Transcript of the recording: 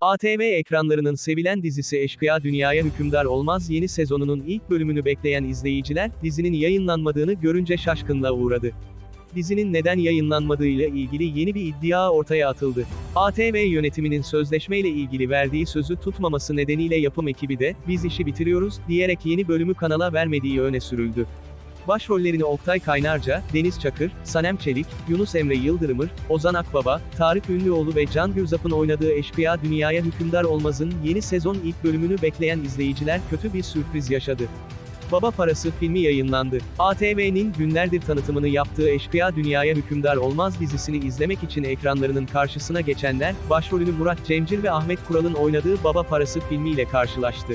ATV ekranlarının sevilen dizisi Eşkıya Dünyaya Hükümdar Olmaz yeni sezonunun ilk bölümünü bekleyen izleyiciler, dizinin yayınlanmadığını görünce şaşkınlığa uğradı. Dizinin neden yayınlanmadığıyla ilgili yeni bir iddia ortaya atıldı. ATV yönetiminin sözleşmeyle ilgili verdiği sözü tutmaması nedeniyle yapım ekibi de, biz işi bitiriyoruz, diyerek yeni bölümü kanala vermediği öne sürüldü. Başrollerini Oktay Kaynarca, Deniz Çakır, Sanem Çelik, Yunus Emre Yıldırımır, Ozan Akbaba, Tarık Ünlüoğlu ve Can Gürzap'ın oynadığı Eşkıya Dünyaya Hükümdar Olmaz'ın yeni sezon ilk bölümünü bekleyen izleyiciler kötü bir sürpriz yaşadı. Baba Parası filmi yayınlandı. ATV'nin günlerdir tanıtımını yaptığı Eşkıya Dünyaya Hükümdar Olmaz dizisini izlemek için ekranlarının karşısına geçenler, başrolünü Murat Cemcir ve Ahmet Kural'ın oynadığı Baba Parası filmiyle karşılaştı.